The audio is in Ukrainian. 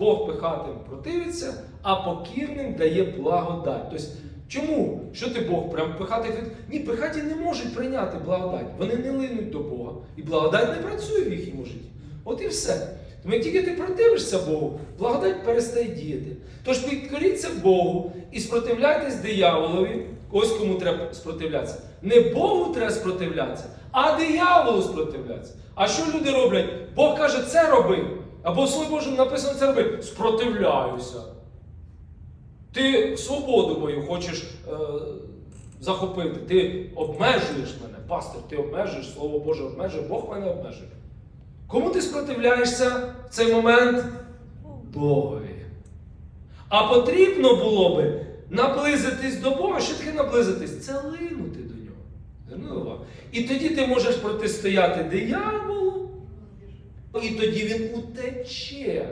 Бог пихатим противиться, а покірним дає благодать. Тобто, чому? Що ти Бог прям пихати? Ні, пихаті не можуть прийняти благодать. Вони не линуть до Бога. І благодать не працює в їхньому житті. От і все. Тому як тільки ти противишся Богу, благодать перестає діяти. Тож підкоріться Богу і спротивляйтесь дияволові. Ось кому треба спротивлятися. Не Богу треба спротивлятися, а дияволу спротивлятися. А що люди роблять? Бог каже, це роби. Або в Слові Божому написано це роби. Спротивляюся. Ти свободу мою хочеш е, захопити. Ти обмежуєш мене, пастир, ти обмежуєш, Слово Боже обмежує, Бог мене обмежує. Кому ти спротивляєшся в цей момент? Богові. А потрібно було би наблизитись до Бога. Що таке наблизитись? Це линути до нього. Звернули увагу? І тоді ти можеш протистояти дияволу, і тоді він утече.